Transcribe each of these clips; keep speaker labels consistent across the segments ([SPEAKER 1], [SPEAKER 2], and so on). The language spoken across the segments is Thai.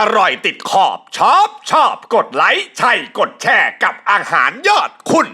[SPEAKER 1] อร่อยติดขอบชอบชอบ กดไลค์ใช่กดแชร์กับอาหารยอดคุณ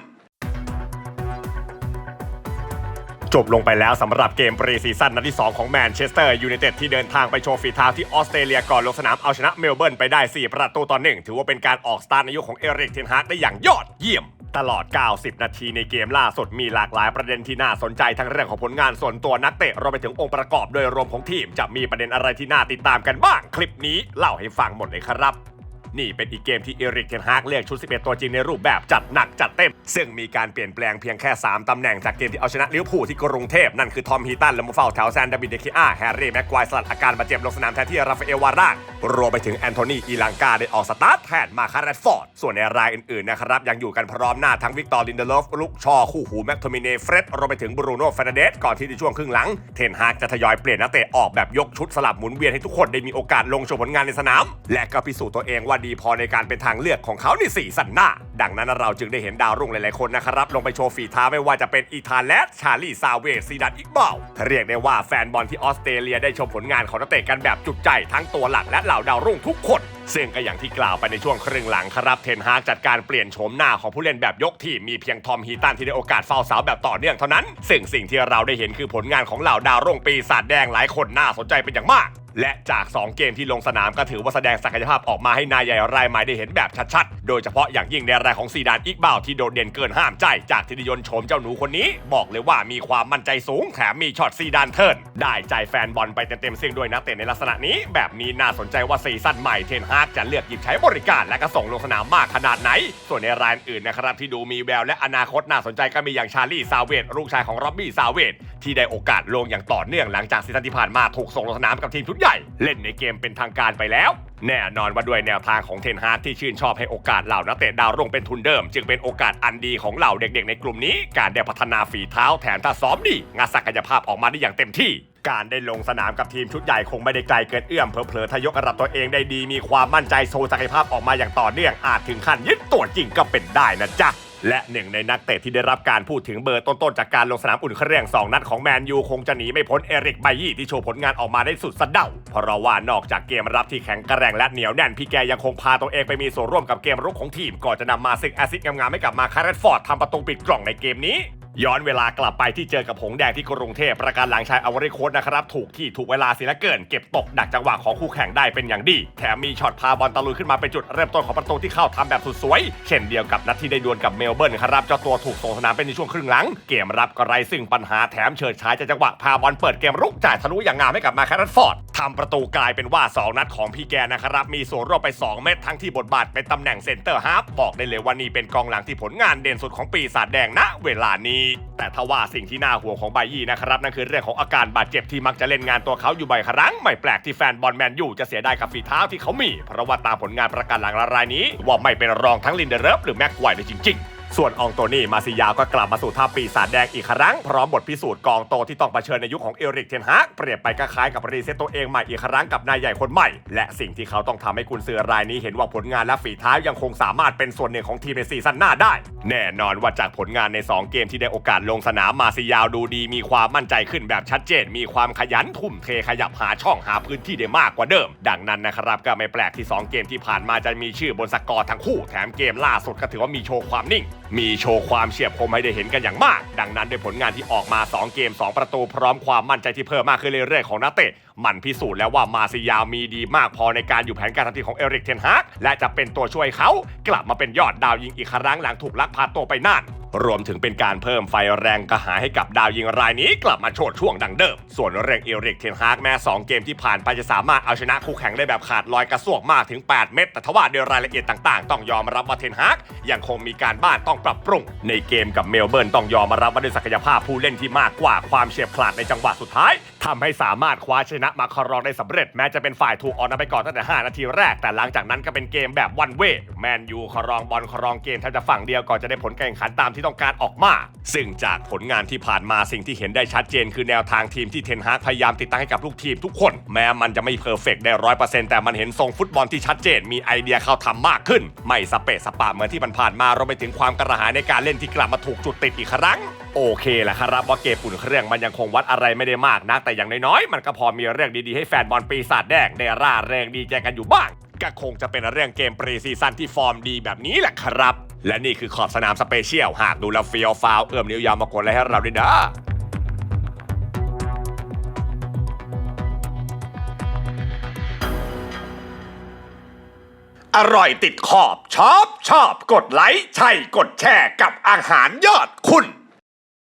[SPEAKER 1] จบลงไปแล้วสำหรับเกมปรีซีซั่นนัดที่ 2 ของแมนเชสเตอร์ยูไนเต็ดที่เดินทางไปโชว์ฝีเท้าที่ออสเตรเลียก่อนลงสนามเอาชนะเมลเบิร์นไปได้ 4 ประตูต่อหนึ่งถือว่าเป็นการออกสตาร์ทในยุคของเอริกเทนฮากได้อย่างยอดเยี่ยม ตลอด 90 นาทีในเกมล่าสุดมีหลากหลายประเด็นที่น่าสนใจทั้งเรื่องของผลงานส่วนตัวนักเตะรวมไปถึงองค์ประกอบโดยรวมของทีม จะมีประเด็นอะไรที่น่าติดตามกันบ้าง คลิปนี้เล่าให้ฟังหมดเลยครับ นี่เป็นอีกเกมที่เอริกเทนฮากเลือกชุด 11 ตัวจริงในรูปแบบจัดหนักจัดเต็ม ซึ่งมีการเปลี่ยนแปลงเพียงแค่ 3 ตำแหน่งจากเกมที่เอาชนะลิเวอร์พูลที่กรุงเทพ นั่นคือทอมฮีตันและมูฟาแถวแซนดาบิดเดคิอาแฮร์รี่แม็กควายสลัดอาการบาดเจ็บลงสนามแทนที่ราฟาเอลวาร่ารวมไปถึงแอนโทนีอีลังกาได้ออกสตาร์ทแทนมาคาร์เรตฟอร์ดส่วนในรายอื่นๆนะครับยังอยู่กันพร้อมหน้าทั้งวิกตอร์ลินเดลฟลุกชอคู่หูแม็กโทมิเนเฟรดรวมไปถึงบรูโน่เฟรเดสก่อนที่ในช่วงครึ่งหลังเทนฮากจะทยอยเปลี่ยนนักเตะออกแบบยกชุดสลับหมุนเวียนให้ทุกคนได้มีโอกาสลงโชว์ผลงานในสนาม และก็พิสูจน์ตัวเองว่าดีพอในการเป็นทางเลือกของเขาในสี่สันหน้า ดังนั้นเราจึงได้เห็นดาวรุ่งหลายๆคนนะครับ ลงไปโชว์ฝีเท้าไม่ว่าจะเป็นอีธานและชาลีซาเวสซีดันอิกเบลเรียกได้ว่าแฟนบอลที่ออสเตรเลียได้ชมผลงานของนักเตะกันแบบจุใจทั้งตัวหลักและเหล่าดาวรุ่งทุกคนซึ่งก็อย่างที่กล่าวไปในช่วงครึ่งหลังครับเทนฮากจัดการเปลี่ยนโฉมหน้าของผู้เล่นแบบยกทีมมีเพียงทอมฮีตันที่ได้โอกาสเฝ้าเสาแบบต่อเนื่องเท่านั้น ซึ่งสิ่งที่เราได้เห็นคือผลงานของเหล่าดาวรุ่งปีศาจแดงหลายคนน่าสนใจเป็นอย่างมากและจาก 2 เกมที่ลงสนามก็ถือว่าแสดงศักยภาพออกมาให้นายใหญ่รายใหม่ได้เห็นแบบชัดๆ โดยเฉพาะอย่างยิ่งในรายของซีดานอีกบ่าวที่โดดเด่นเกินห้ามใจ จากธิติยนโฉมเจ้าหนูคนนี้ บอกเลยว่ามีความมั่นใจสูงแถมมีช็อตซีดานเทิร์นได้ใจแฟนบอลไปเต็มๆซึ่งด้วยนักเตะในลักษณะนี้ แบบนี้น่าสนใจว่าซีซั่นใหม่เทนฮากจะเลือกหยิบใช้บริการและก็ส่งลงสนามมากขนาดไหน ส่วนในรายอื่นนะครับที่ดูมีแววและอนาคตน่าสนใจก็มีอย่างชาลีซาเวตลูกชายของร็อบบี้ซาเวตที่ได้โอกาสลงอย่างต่อเนื่องหลังจากซีซั่นที่ผ่านมาถูกส่งลงสนามกับทีมชุดใหญ่ เล่นในเกมเป็นทางการไปแล้วแน่นอนว่าด้วยแนวทางของเทนฮากที่ชื่นชอบให้โอกาสเหล่านักเตะดาวรุ่งเป็นทุนเดิม จึงเป็นโอกาสอันดีของเหล่าเด็กๆ ในกลุ่มนี้ การได้พัฒนาฝีเท้าแถมถ้าซ้อมดีงานศักยภาพออกมาได้อย่างเต็มที่ การได้ลงสนามกับทีมชุดใหญ่คงไม่ได้ไกลเกินเอื้อมเผลอๆทยกระดับตัวเองได้ดีมีความมั่นใจโชว์ศักยภาพออกมาอย่างต่อเนื่องอาจถึงขั้นยึดตัวจริงก็เป็นได้นะจ๊ะและหนึ่งในนักเตะที่ได้รับการพูดถึงเบอร์ต้นๆ จากการลงสนามอุ่นเครื่อง 2 นัดของแมนยูคงจะหนีไม่พ้นเอริกไบยี่ที่โชว์ผลงานออกมาได้สุดสะเดาเพราะว่านอกจากเกมรับที่แข็งกร่งและเหนียวแน่น พี่แกยังคงพาตัวเองไปมีส่วนร่วมกับเกมรุกของทีม ก่อนจะนำมาซิกแอซิดงามๆให้กับมาคาร์เรตฟอร์ดทำประตูปิดกล่องในเกมนี้ ย้อนเวลากลับไปที่เจอกับหงแดงที่กรุงเทพประการหลังชายอวริโคตนะครับ ถูกที่ถูกเวลาเสียลือเกิน เก็บตกดักจังหวะของคู่แข่งได้เป็นอย่างดี แถมมีช็อตพาบอลตะลุยขึ้นมาเป็นจุดเริ่มต้นของประตูที่เข้าทำแบบสุดสวย เช่นเดียวกับนัดที่ได้ดวลกับเมลเบิร์นครับเจ้าตัวถูกส่งสนามเป็นในช่วงครึ่งหลัง เกมรับก็ไร้ซึ่งปัญหาแถมเฉิดฉายจากจังหวะพาบอลเปิดเกมรุกจ่ายทะลุอย่างงามให้กับมาคาร์ฟอร์ดทำประตูกลายเป็นว่า 2 นัดของพี่แกนะครับมีส่วนร่วมไป 2 เม็ดทั้งที่บทบาทเป็นตำแหน่งเซนเตอร์ฮาร์ฟบอกได้เลยว่านี่เป็นกองหลังที่ผลงานเด่นสุดของปีศาจแดงณเวลานี้แต่ทว่าสิ่งที่น่าห่วงของไบยี่นะครับนั่นคือเรื่องของอาการบาดเจ็บที่มักจะเล่นงานตัวเขาอยู่บ่อยครั้ง ไม่แปลกที่แฟนบอลแมนยูจะเสียดายกับฝีเท้าที่เขามี เพราะว่าตามผลงานประกันหลังรายนี้ ว่าไม่เป็นรองทั้งลินเดเรฟหรือแม็กไวเลยจริงๆ ส่วนอองโตนี่มาซิยาวก็กลับมาสู่ท่าปีศาจแดงอีกครั้ง พร้อมบทพิสูจน์กองโตที่ต้องเผชิญในยุคของเอริกเทนฮากเปรียบไปก็คล้ายกับรีเซ็ตตัวเองใหม่อีกครั้งกับนายใหญ่คนใหม่ และสิ่งที่เขาต้องทำให้กุนซือรายนี้เห็นว่าผลงานและฝีเท้ายังคงสามารถเป็นส่วนหนึ่งของทีมในซีซั่นหน้าได้ แน่นอนว่าจากผลงานใน 2 เกมที่ได้โอกาสลงสนามมาซิยาวดูดี มีความมั่นใจขึ้นแบบชัดเจน มีความขยันทุ่มเทขยับหาช่องหาพื้นที่ได้มากกว่าเดิม ดังนั้นนะครับก็ไม่แปลกที่ 2 เกมที่ผ่านมาจะมีชื่อบนสกอร์ทั้งคู่แถมเกมล่าสุดก็ถือว่ามีโชว์ความนิ่ง มีโชว์ความเฉียบคมให้ได้เห็นกันอย่างมาก ดังนั้นด้วยผลงานที่ออกมา 2 เกม 2 ประตูพร้อมความมั่นใจที่เพิ่มมากขึ้นเรื่อยๆของนักเตะ มันพิสูจน์แล้วว่ามาซิยามีดีมากพอในการอยู่แผนการทำทีมของเอริกเทนฮากและจะเป็นตัวช่วยเขากลับมาเป็นยอดดาวยิงอีกครั้งหลังถูกลักพาตัวไปน่าน รวมถึงเป็นการเพิ่มไฟแรงกระหายให้กับดาวยิงรายนี้กลับมาโชดช่วงดังเดิม ส่วนเร่งเอริกเทนฮากแม้ 2 เกมที่ผ่านไปจะสามารถเอาชนะคู่แข่งได้แบบขาดลอยกระซวกมากถึง 8 เม็ดแต่ทว่าโดยรายละเอียดต่างๆ ต้องยอมรับว่าเทนฮากยังคงมีการบ้านต้องปรับปรุง ในเกมกับเมลเบิร์นต้องยอมรับว่าด้วยศักยภาพผู้เล่นที่มากกว่าความเฉียบขาดในจังหวะสุดท้าย ทำให้สามารถคว้าชนะมาคารองได้สำเร็จแม้จะเป็นฝ่ายถูกออกนำไปก่อนตั้งแต่ 5 นาทีแรก แต่หลังจากนั้นก็เป็นเกมแบบวันเวแมนยูคารองบอลคารองเกมแทบจะฝั่งเดียวก่อนจะได้ผลการแข่งขันตามที่ต้องการออกมา ซึ่งจากผลงานที่ผ่านมาสิ่งที่เห็นได้ชัดเจน คือแนวทางทีมที่เทนฮากพยายามติดตั้งให้กับลูกทีมทุกคน แม้มันจะไม่เพอร์เฟกได้ร้อยเปอร์เซ็นต์แต่มันเห็นทรงฟุตบอลที่ชัดเจนมีไอเดียเข้าทำมากขึ้น ไม่สเปะสปะเหมือนที่มันผ่านมารวมไปถึงความกระหายในการเล่นที่กลับมาถูกจุดติดอีกครั้ง โอเคแหละครับว่าเกมอุ่นเครื่องมันยังคงวัดอะไรไม่ได้มากนะแต่อย่างน้อยๆ มันก็พอมีเรื่องดีๆ ให้แฟนบอลปีศาจแดงได้ร่าเริงดีใจกันอยู่บ้าง ก็คงจะเป็นเรื่องเกมปรีซีซั่นที่ฟอร์มดีแบบนี้แหละครับ และนี่คือขอบสนามสเปเชียลหากดูแล้วเฟียวฟาวเอื้อมนิ้วยาวมากดไลค์ให้เราด้วยนะอร่อยติดขอบชอบชอบกดไลค์ใช่กดแชร์กับอาหารยอดคุณ